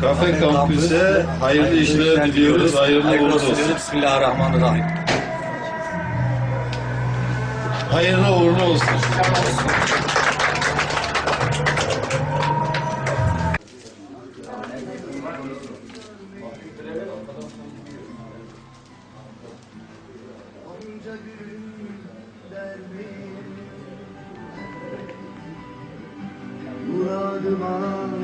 Kafe Kampüs'e hayırlı işler diliyoruz. Hayırlı uğurlu olsun. Bismillahirrahmanirrahim. Hayırlı uğurlu olsun. Muradıma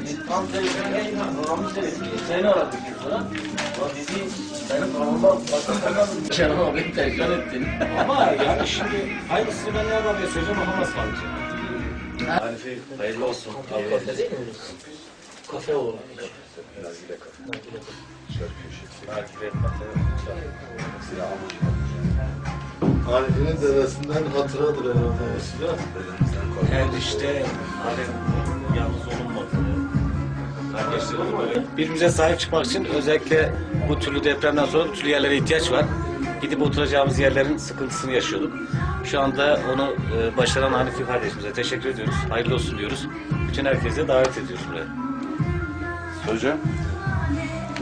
Yaşamak yıldızlarla Seninle olmak istiyorum Seni aradık sonra. O dizi benim kanalıma bakın Canım abi telefon ettin. Ama yani şimdi aynısını ben ne yapabilir söyleyeceğim ama nasıl kalacak? Hanifi hayırlı olsun. Kafe değil mi? Kafe olur. Arif'in dedesinden hatıradır herhalde. Her işte hani yalnız olunmadı. Birbirimize sahip çıkmak için özellikle bu türlü depremden sonra bu türlü yerlere ihtiyaç var. Gidip oturacağımız yerlerin sıkıntısını yaşıyorduk. Şu anda onu e, başaran Hanifi kardeşimize teşekkür ediyoruz. Hayırlı olsun diyoruz. Bütün herkese davet ediyoruz buraya. Hocam.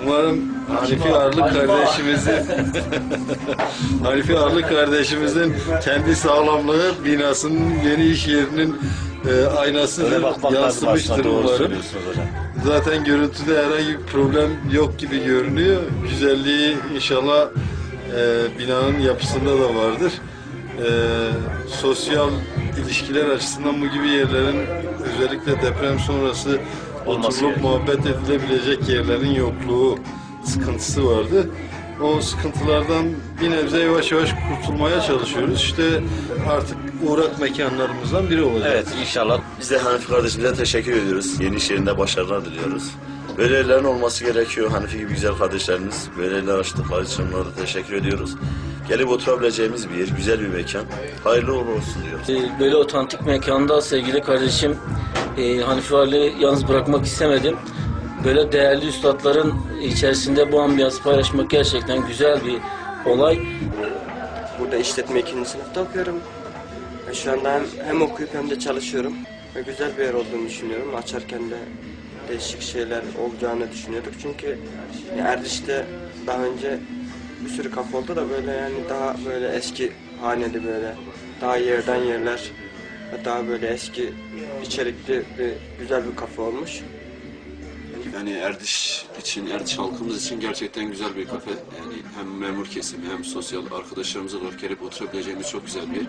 Umarım Hanifi Arlı kardeşimizin Hanifi Arlı kardeşimizin kendi sağlamlığı binasının yeni iş yerinin e, lazım yansımıştır umarım. Zaten görüntüde herhangi bir problem yok gibi görünüyor. Güzelliği inşallah e, binanın yapısında da vardır. E, sosyal ilişkiler açısından bu gibi yerlerin özellikle deprem sonrası Olması oturulup muhabbet edilebilecek yerlerin yokluğu sıkıntısı vardı. O sıkıntılardan bir nebze yavaş yavaş kurtulmaya çalışıyoruz. İşte artık uğrak mekanlarımızdan biri olacak. Evet inşallah Biz de Hanifi kardeşimize teşekkür ediyoruz. Yeni iş yerinde başarılar diliyoruz. Böyle yerlerin olması gerekiyor. Hanifi gibi güzel kardeşlerimiz böyle yerler açtıkları için onlara da teşekkür ediyoruz. Gelip oturabileceğimiz bir yer, güzel bir mekan. Hayırlı uğurlu olsun diyoruz. Ee, Böyle otantik mekanda sevgili kardeşim e, Hanifi Ali yalnız bırakmak istemedim. Böyle değerli üstadların içerisinde bu ambiyansı paylaşmak gerçekten güzel bir olay. Burada işletme ikinci sınıfta okuyorum. Şu anda hem, hem okuyup hem de çalışıyorum. Ve güzel bir yer olduğunu düşünüyorum. Açarken de değişik şeyler olacağını düşünüyorduk. Çünkü Erdiş'te daha önce bir sürü kafe oldu da böyle yani daha böyle eski haneli böyle daha yerden yerler daha böyle eski içerikli bir güzel bir kafe olmuş. Yani Erdiş için, Erdiş halkımız için gerçekten güzel bir kafe. Yani hem memur kesimi hem sosyal arkadaşlarımızla da gelip oturabileceğimiz çok güzel bir yer.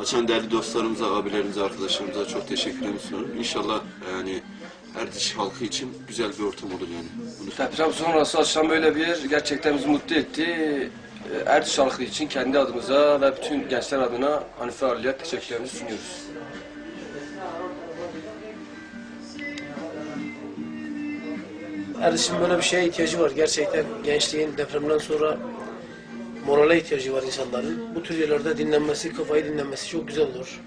Açan değerli dostlarımıza, abilerimize, arkadaşlarımıza çok teşekkürlerimi sunuyorum. İnşallah yani Erdiş halkı için güzel bir ortam olur yani. Bunu sonrası açılan böyle bir yer gerçekten bizi mutlu etti. Erdiş halkı için kendi adımıza ve bütün gençler adına Hanife Arlı'ya teşekkürlerimizi sunuyoruz. Erdiş'in böyle bir şeye ihtiyacı var. Gerçekten gençliğin depremden sonra morale ihtiyacı var insanların. Bu tür yerlerde dinlenmesi, kafayı dinlenmesi çok güzel olur.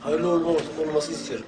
Hayırlı uğurlu olmasını istiyorum.